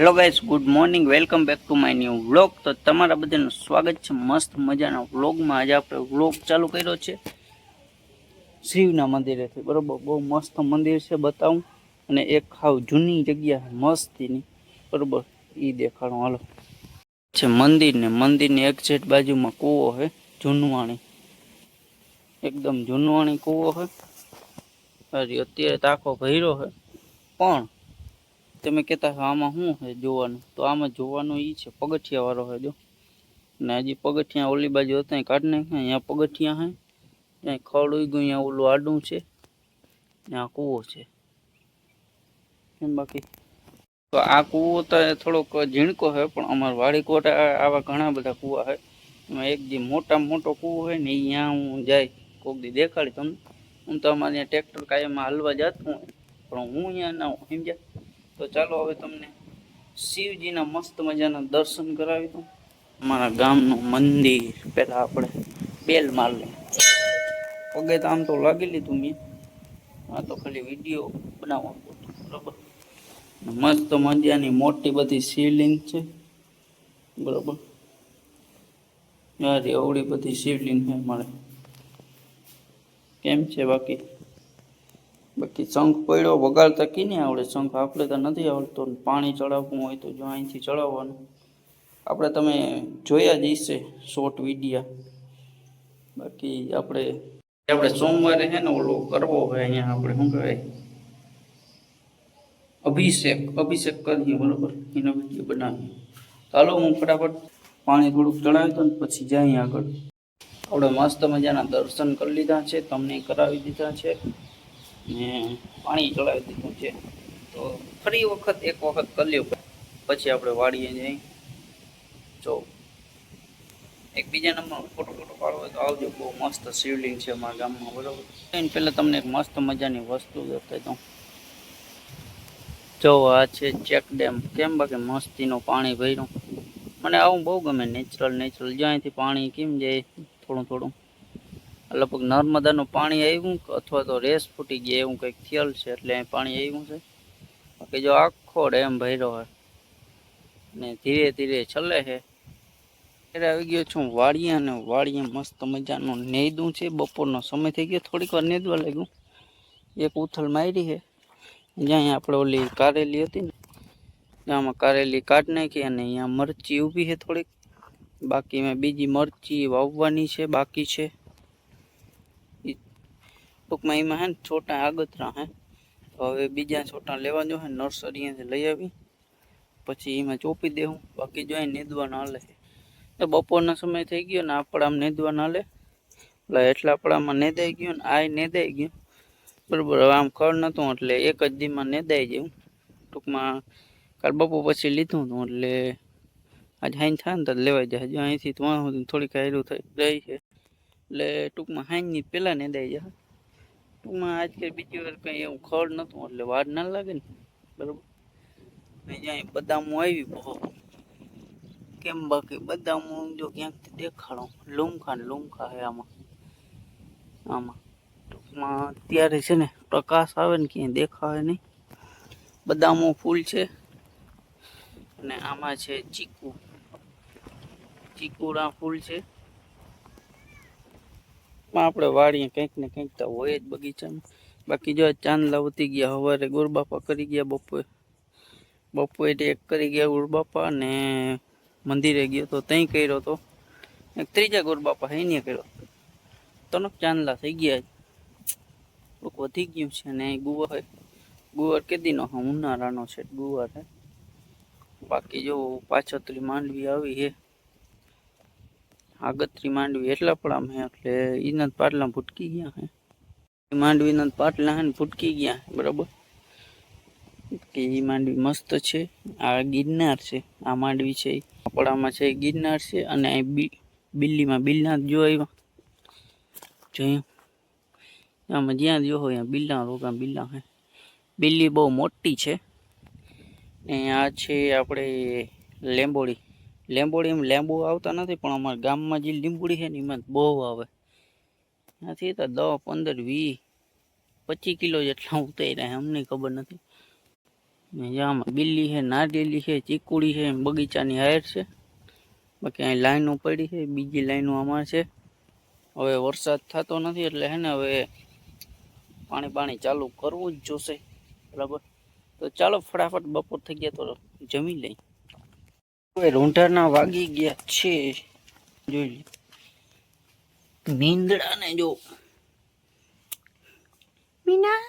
Hello guys good morning welcome back to my new vlog તો તમારા બધાનું સ્વાગત છે. મસ્ત મજાના વ્લોગમાં આજે આપણે વ્લોગ ચાલુ કર્યો છે. શિવના મંદિરેથી, બરોબર? બહુ મસ્ત મંદિર છે, બતાવું. અને એક ખાવ જૂની જગ્યા મસ્તીની. બરોબર? એ દેખાડું, હાલો. છે મંદિર ને, મંદિરની એક્ઝેક્ટ બાજુમાં કૂવો છે, જૂનવાણી. એકદમ જૂનવાણી કૂવો છે. અત્યારે તાકો ભર્યો છે. પણ તમે કહેતા હો આમાં શું છે જોવાનું? તો આમાં જોવાનું એ છે, પગથિયાવાળો હોય, જો. ને હજી પગથિયા ઓલી બાજુ હતા કાઢ નાખ્યા, અહીંયા પગથિયા છે ત્યાં ખડ ઉઈ ગયું, અહીંયા ઓલું આડું છે. ત્યાં કૂવો છે. એમ બાકી. તો આ કૂવો તો થોડોક ઝીણકો છે, પણ અમારા વાડી કોટ આવા ઘણા બધા કૂવા છે. એમાં એક જે મોટામાં મોટો કૂવો હોય ને ત્યાં હું જાય, કોક દી દેખાડી તમને. હું તો અમારે ત્યાં ટ્રેક્ટર કાયમમાં હાલવા જતું હોય, પણ હું અહીંયા ના સમજ્યા? તો ચાલો હવે તમને શિવજીના મસ્ત મજાના દર્શન કરાવી દઉં. અમારા ગામનું મંદિર પહેલાં આપણે બેલ માર લે પગે તો આમ તો લાગી લીધું મેં. આ તો ખાલી વીડિયો બનાવવા હતો બરાબર? મસ્ત મજાની મોટી બધી શિવલિંગ છે, બરાબર? યાર એવડી બધી શિવલિંગ છે મારે કેમ છે બાકી? બાકી શંખ પડ્યો, વગાડતા કી નહીં આવડે. શંખ આપણે તો નથી આવડતો પાણી ચડાવવું હોય તો જો અહીંથી ચડાવવાનું. આપણે તમે જોયા જ હશે શોર્ટ વિડીયા બાકી આપણે આપણે સોમવારે છે ને ઓલો કરવો હોય અહીંયા આપણે શું કહેવાય? અભિષેક અભિષેક કરીએ, બરોબર? એનો વીડિયો બનાવીએ. ચાલો હું ફટાફટ પાણી થોડુંક ચડાવી ને પછી જાય આગળ. આપણે મસ્ત મજાના દર્શન કરી લીધા છે, તમને કરાવી દીધા છે. ને પાણી ચડાવી દીધું છે. તો ફરી વખત એક વખત કરી પછી આપણે વાળીએ જઈ. જો બીજા નંબર ફોટો ફોટો પાડવો હોય તો આવજો. બહુ મસ્ત શિવલિંગ છે અમારા ગામમાં, બરાબર? એને પહેલાં તમને એક મસ્ત મજાની વસ્તુ દેખાય તો. જો, આ છે ચેક ડેમ. કેમ બાકી મસ્તીનું પાણી ભર્યું? મને આવું બહુ ગમે નેચરલ નેચરલ જ્યાંથી પાણી કેમ જાય, થોડું થોડું. લગભગ નર્મદાનું પાણી આવ્યું કે અથવા તો રેસ ફૂટી ગયા એવું કંઈક થયેલ છે એટલે અહીં પાણી આવ્યું છે. બાકી જો આખો ડેમ ભર્યો હોય ને ધીરે ધીરે ચલે છે. ત્યારે આવી ગયો છું વાડીએ અને વાડીએ મસ્ત મજાનું નેદું છે. બપોરનો સમય થઈ ગયો, થોડીક વાર નેદવા લાગ્યું. એક ઉથલ મારી છે. જ્યાં આપણે ઓલી કારેલી હતી ને ત્યાંમાં કારેલી કાઢ નાખી અને અહીંયા મરચી ઊભી છે થોડીક. બાકી મેં બીજી મરચી વાવવાની છે, બાકી છે. ઈ ટૂંકમાં એમાં હે ને છોટા આગતરા હે. તો હવે બીજા છોટા લેવા જો હે નર્સરીએથી લઈ આવી. પછી એમાં ચોપી દેવું, બાકી જો નેદવા ના લે તો બપોરના સમય થઈ ગયો ને આપણામાં નેદવા ના લે એટલે એટલા આપણામાં નેદાઈ ગયું ને આ નેદાઈ ગયું. બરાબર, હવે આમ ખડ નહોતું એટલે એક જ દીમાં નેદાઈ જેવું ટૂંકમાં કાલ બપોર પછી લીધું હતું એટલે આજ હાઈન થાય ને તો લેવાઈ જાય. હજુ અહીંથી થોડીક હાયરું થઈ રહી છે. એટલે ટૂંકમાં હાઈનની પહેલાં નેદાઈ જાય. ટૂંકમાં આજ કે બીજી વાર કંઈ એવું ખડ નહોતું એટલે વાર ના લાગે ને. બરાબર? જ્યાં બદામો આવી બહુ. કેમ બાકી? બદામો જો ક્યાંકથી દેખાડો. લૂમખા ને લૂમખા હે આમાં. આમાં. ટૂંકમાં અત્યારે છે ને, પ્રકાશ આવે ને ક્યાંય દેખાય નહીં. બદામો ફૂલ છે. અને આમાં છે ચીકુ. ચીકુડા ફૂલ છે. માં આપણે વાળીએ, કંઈક ને કંઈક તો હોય જ બગીચામાં. બાકી જો ચાંદલા ઉતી ગયા સવારે ગુરબાપા કરી ગયા બપોરે. બપોરે એક કરી ગયા ગુરબાપા ને મંદિરે ગયો તો ત્યાં કર્યો તો. એક ત્રીજા ગુરબાપા એને કર્યો. તનક ચાંદલા થઈ ગયા થોડુંક વધી ગયું છે ને ગુવાર ગુવાર કેદીનો હા, ઉનાળાનો છે, ગુવાર હે. બાકી જો પાછળ માંડવી આવી છે આગતરી માંડવી એટલા પણ આમ હે, એટલે એના પાટલા ફૂટકી ગયા હે. માંડવીના પાટલા હે ને ભૂટકી ગયા બરાબર? કે એ માંડવી મસ્ત છે, આ ગિરનાર છે, આ માંડવી છે આપણામાં છે ગિરનાર છે, અને અહીં બિલ્લીમાં બિલના જો આવ્યા જોયું? આમાં જ્યાં જો હોય બિલ્લા રોગા બિલ્લા હે. બિલ્લી બહુ મોટી છે. ને આ છે આપણે લેંબોડી લેંબોડી એમ લેંબુ આવતા નથી, પણ અમારા ગામમાં જે લીંબુડી છે ને એમાં બહુ આવે. નથી તો દસ પંદર, વીસ, પચીસ કિલો જેટલા ઉતાર્યા, અમને ખબર નથી. જ્યાં બિલ્લી છે, નારિયેલી છે, ચીકુડી છે બગીચાની હાયર છે. બાકી અહીં લાઈનો પડી છે, બીજી લાઈનો આમાં છે. હવે વરસાદ થતો નથી એટલે હે ને હવે પાણી પાણી ચાલુ કરવું જ જોશે, બરાબર? તો ચાલો ફટાફટ બપોર થઈ ગયા તો જમી લઈ હવે રૂંઢાના વાગી ગયા છે. જોઈ લે. જો. મીના?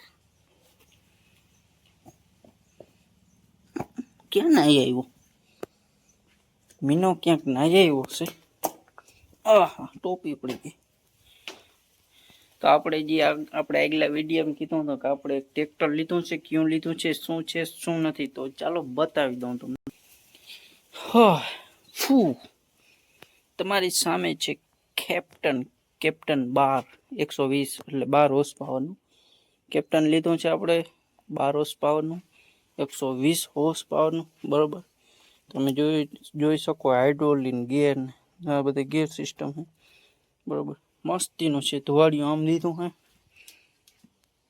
ક્યાં નાઈ આવ્યો? મીનો ક્યાંક નાઈ આવ્યો છે આહા, ટોપી પડી ગઈ. તો આપણે જે આપણે આગલા વિડીયોમાં કીધું હતું કે આપણે ટ્રેક્ટર લીધું છે, ક્યું લીધું છે, શું છે, શું નથી. તો ચાલો બતાવી દઉં તમને. ફૂ તમારી સામે છે કેપ્ટન કેપ્ટન બાર એકસો વીસ એટલે બાર હોર્સ પાવરનું કેપ્ટન લીધું છે આપણે બાર હોર્સ પાવરનું એકસો વીસ હોર્સ પાવરનું બરોબર? તમે જોઈ જોઈ શકો હાઇડ્રોલિન ગિયર ને, આ બધી ગિયર સિસ્ટમ છે, બરોબર? મસ્તીનું છે, ધોવાડિયું આમ લીધું હે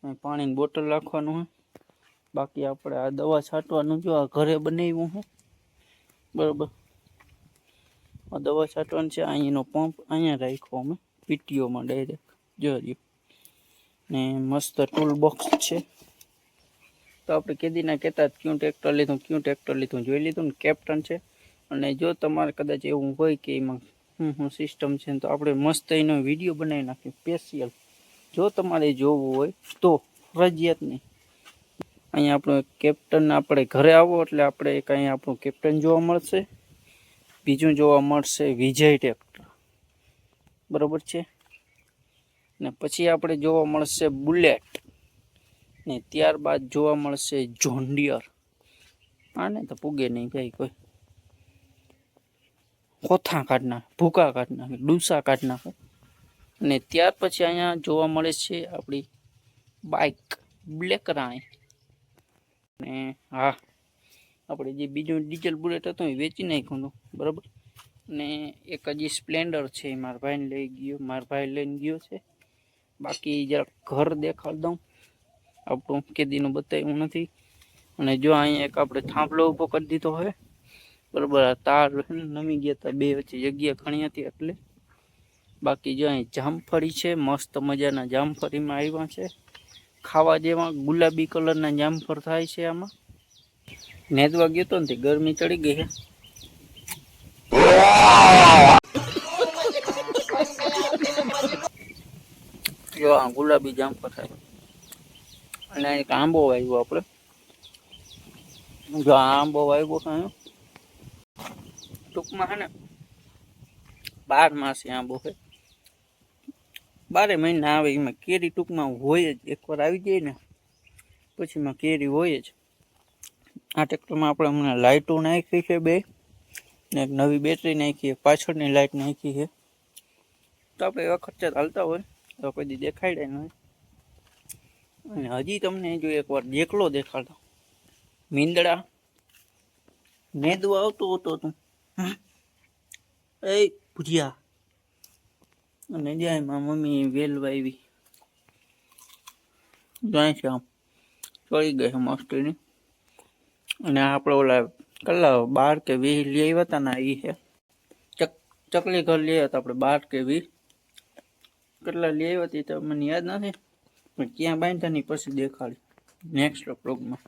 અહીં પાણીની બોટલ રાખવાનું હે બાકી આપણે આ દવા છાંટવાનું જો આ ઘરે બનાવ્યું હે બરોબર. આ દવા છાંટવાની છે અહીંનો પંપ, અહીંયા રાખ્યો અમે, પીટીઓમાં ડાયરેક્ટ જોજો ને મસ્ત ટૂલ બોક્સ છે. તો આપણે કેદીના કહેતા ક્યું ટ્રેક્ટર લીધું, ક્યું ટ્રેક્ટર લીધું, જોઈ લીધું ને કેપ્ટન છે. અને જો તમારે કદાચ એવું હોય કે એમાં હું હું સિસ્ટમ છે તો આપણે મસ્ત એનો વીડિયો બનાવી નાખ્યો સ્પેશિયલ જો તમારે જોવું હોય તો ફરજિયાત નહીં. અહીંયા આપણો કેપ્ટન આપણે ઘરે આવો એટલે આપણે એક અહીંયા આપણું કેપ્ટન જોવા મળશે. બીજું જોવા મળશે વિજય ટ્રેક્ટર. બરોબર છે? ને પછી આપણે જોવા મળશે બુલેટ. ને ત્યારબાદ જોવા મળશે જોન્ડિયર આને તો પૂગે નહીં ભાઈ કોઈ. કોથા કાઢ નાખે, ભૂકા કાઢ નાખે, ડૂસા કાઢ નાખે. અને ત્યાર પછી અહીંયા જોવા મળે છે આપણી બાઇક બ્લેક રાણી ને હા, આપણે જે બીજું ડીઝલ બુલેટ હતો એ વેચી નાખ્યું હતું, બરાબર? ને એક હજી સ્પ્લેન્ડર છે એ મારા ભાઈને લઈ ગયો, મારા ભાઈ લઈને ગયો છે. બાકી જરાક ઘર દેખાડ દઉં. આપણું કેદીનું બતાવ્યું નથી. અને જો અહીંયા એક આપણે થાંભલો ઊભો કરી દીધો હોય, બરાબર? આ તાર નમી ગયા હતા બે વચ્ચે જગ્યા ઘણી હતી એટલે. બાકી જો અહીં જામફળી છે, મસ્ત મજાના જામફળીમાં આવ્યા છે. ખાવા જેવા ગુલાબી કલરના જામફળ થાય છે આમાં. નેદવા ગયો તો ને ગરમી ચડી ગઈ છે જો આ ગુલાબી જામફળ થાય. અને એક આંબો વાવ્યો આપણે જો આંબો વાવ્યો છે ટૂંકમાં છે ને બાર માસી આંબો છે બારે મહિના આવે, એમાં કેરી ટૂંકમાં હોય જ, એકવાર આવી જાય ને, પછી એમાં કેરી હોય જ. આ ટ્રેક્ટરમાં આપણે હમણાં લાઇટો નાખી છે બે, ને એક નવી બેટરી નાખી છે, પાછળની લાઇટ નાખી છે. તો આપણે એવા ખર્ચા ચાલતા હોય તો કદી દેખાડે નહીં અને હજી તમને જો એકવાર દેખલો દેખાડતો. મીંદડા નેદવા આવતો હતો તું? એ ભુજિયા. અને જાય માં મમ્મી વેલ વાવી જાય છે આમ. ચડી ગઈ મસ્તીની અને આપણે ઓલા કલા બાર કે વીસ લઈ આવ્યા હતા ને એ છે ચક, ચકલી ઘર લઈ આવ્યા હતા આપણે, બાર કે વીસ. કેટલા લઈ આવ્યા હતી તો મને યાદ નથી. પણ ક્યાં બાંધતા ની પછી દેખાડી નેક્સ્ટ બ્લોગમાં